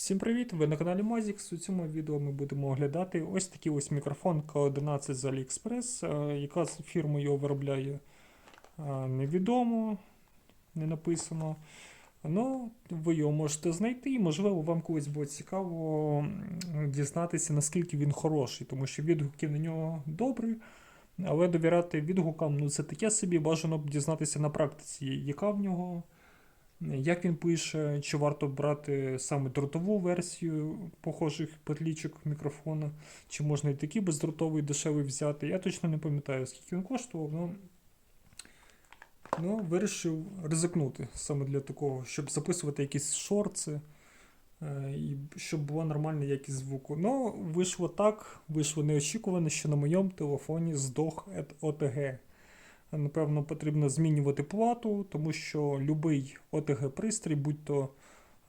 Всім привіт! Ви на каналі Mazix. У цьому відео ми будемо оглядати ось такий ось мікрофон K11 з AliExpress. Яка фірма його виробляє е, невідомо, не написано. Ну, ви його можете знайти, і можливо вам колись буде цікаво дізнатися, наскільки він хороший, тому що відгуки на нього добрі. Але довіряти відгукам, ну це таке собі бажано б дізнатися на практиці, яка в нього як він пише, чи варто брати саме дротову версію похожих петлічок мікрофона, чи можна і такий бездротовий дешевий взяти. Я точно не пам'ятаю, скільки він коштував, ну, ну вирішив ризикнути саме для такого, щоб записувати якісь шорти, е, і щоб була нормальна якість звуку. Ну, вийшло так, вийшло неочікувано, що на моєму телефоні здох OTG. Напевно, потрібно змінювати плату, тому що будь-який OTG-пристрій, будь то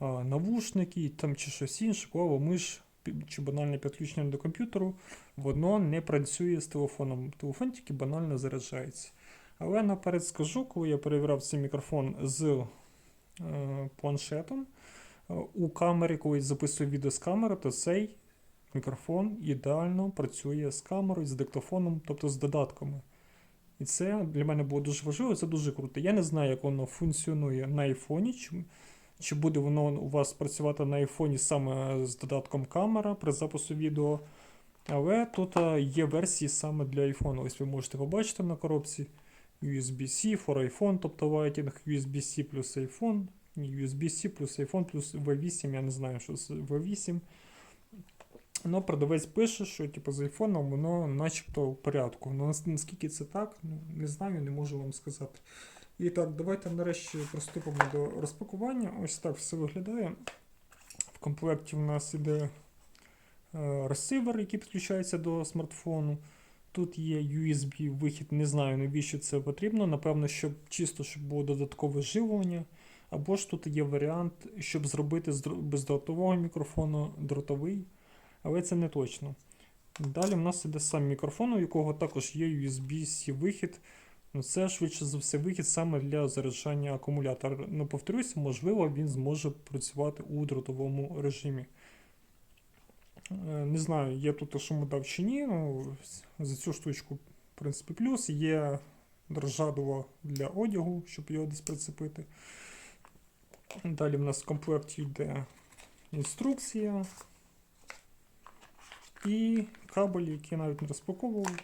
навушники там, чи щось інше, клава, миш чи банальне підключення до комп'ютеру, воно не працює з телефоном. Телефон тільки банально заряджається. Але наперед скажу, коли я перевіряв цей мікрофон з е, планшетом, е, у камері, коли записую відео з камери, то цей мікрофон ідеально працює з камерою, з диктофоном, тобто з додатками. І це для мене було дуже важливо, це дуже круто. Я не знаю, як воно функціонує на айфоні, чи, чи буде воно у вас працювати на айфоні саме з додатком камера при запису відео. Але тут є версії саме для iPhone. Ось ви можете побачити на коробці USB-C for iPhone, тобто Lighting, USB-C плюс iPhone, USB-C плюс iPhone плюс V8, я не знаю, що це V8. Ну, продавець пише, що типу, з айфоном воно начебто в порядку. Ну, наскільки це так, ну, не знаю, не можу вам сказати. І так, давайте нарешті приступимо до розпакування. Ось так все виглядає. В комплекті в нас іде е, ресивер, який підключається до смартфону. Тут є USB-вихід, не знаю навіщо це потрібно. Напевно, щоб чисто щоб було додаткове живлення. Або ж тут є варіант, щоб зробити з дро- бездротового мікрофону дротовий але це не точно. Далі в нас іде сам мікрофон, у якого також є USB-C вихід. Ну, це швидше за все вихід саме для заряджання акумулятора. Ну, повторюся, можливо, він зможе працювати у дротовому режимі. Е, Не знаю, є тут шумодав чи ні. Ну, за цю штучку, в принципі, плюс. Є держадово для одягу, щоб його десь прицепити. Далі в нас в комплекті йде інструкція. І кабель, який я навіть не розпаковував.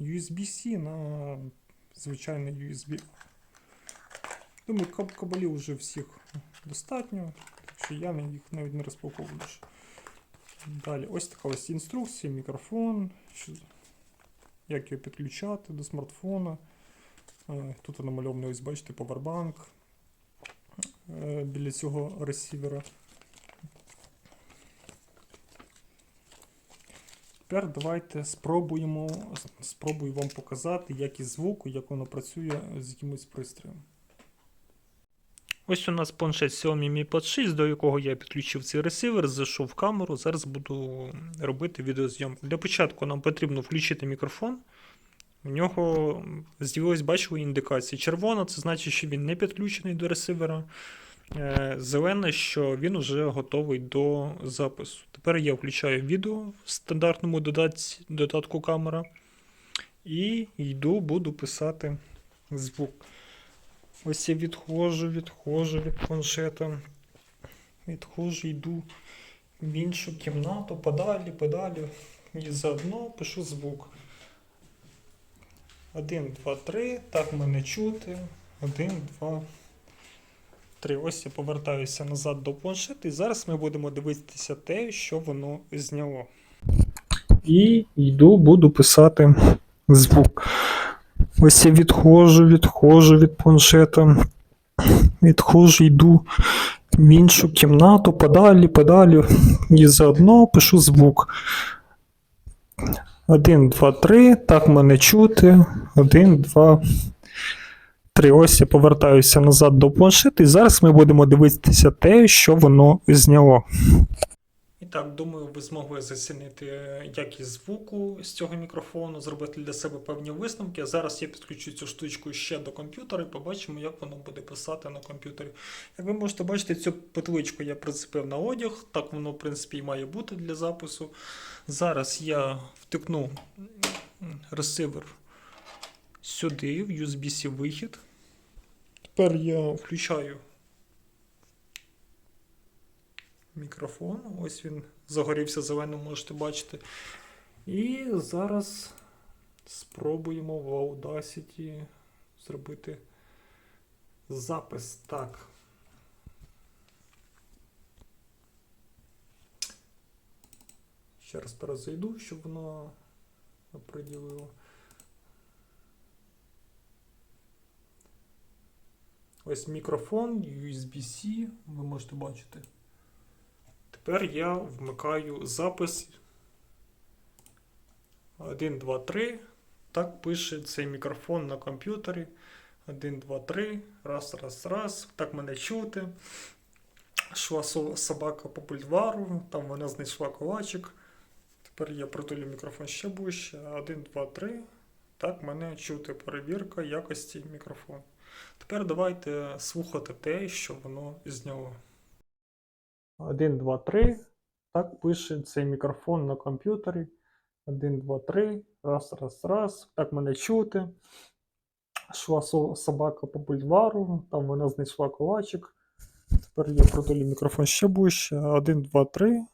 USB-C на звичайний USB. Думаю, каб- кабелів вже всіх достатньо, так що я їх навіть не розпаковую. Далі, ось така ось інструкція, мікрофон, як його підключати до смартфона. Е, Тут намальований, ось бачите, повербанк е, біля цього ресівера. Тепер давайте спробуємо, спробую вам показати якість звуку, як воно працює з якимось пристроєм. Ось у нас планшет Xiaomi Mi Pad 6, до якого я підключив цей ресивер, зайшов в камеру. Зараз буду робити відеозйомку. Для початку нам потрібно включити мікрофон. У нього з'явилась, бачили, індикація. Червона це значить, що він не підключений до ресивера. Е, Зелене, що він вже готовий до запису. Тепер я включаю відео в стандартному додатку камера. І йду, буду писати звук. Ось я відходжу, відходжу від планшета. Відходжу, йду в іншу кімнату, подалі, подалі. І заодно пишу звук. Один, два, три. Так мене чути. Один, два, три. Ось я повертаюся назад до планшету. І зараз ми будемо дивитися те, що воно зняло. І йду, буду писати звук. Ось я відходжу, відходжу від планшета. Відходжу, йду в іншу кімнату, подалі, подалі. І заодно пишу звук. Один, два, три. Так мене чути. Один, два, три. Ось я повертаюся назад до планшету. І зараз ми будемо дивитися те, що воно зняло. Так, думаю, ви змогли зацінити якість звуку з цього мікрофону, зробити для себе певні висновки. Зараз я підключу цю штучку ще до комп'ютера і побачимо, як воно буде писати на комп'ютері. Як ви можете бачити, цю петличку я прицепив на одяг, так воно, в принципі, і має бути для запису. Зараз я втикну ресивер сюди, в USB-C вихід. Тепер я включаю мікрофон. Ось він загорівся зеленим, можете бачити. І зараз спробуємо в Audacity зробити запис. Так. Ще раз перезайду, щоб воно оприділило. Ось мікрофон, USB-C, ви можете бачити. Тепер я вмикаю запис 1, 2, 3. Так пише цей мікрофон на комп'ютері. 1, 2, 3. Раз, раз, раз. Так мене чути. Шла собака по бульвару, там вона знайшла ковачик. Тепер я притулю мікрофон ще ближче. 1, 2, 3. Так мене чути. Перевірка якості мікрофону. Тепер давайте слухати те, що воно зняло. 1, 2, 3. Так пише цей мікрофон на комп'ютері. 1, 2, 3. Раз, раз, раз. Так мене чути. Шла собака по бульвару, там вона знайшла ковачик. Тепер я протулю мікрофон ще ближче. 1, 2, 3.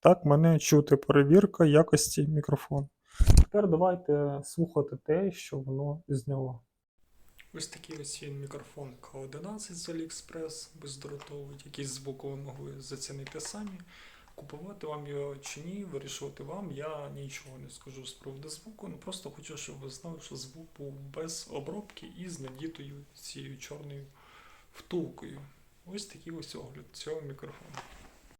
Так мене чути. Перевірка якості мікрофону. Тепер давайте слухати те, що воно зняло. Ось такий ось він мікрофон K11 з AliExpress бездротовий, якийсь звук ви могли зацінити самі. Купувати вам його чи ні, вирішувати вам. Я нічого не скажу з приводу звуку. Ну просто хочу, щоб ви знали, що звук був без обробки і з надітою цією чорною втулкою. Ось такий ось огляд цього мікрофону.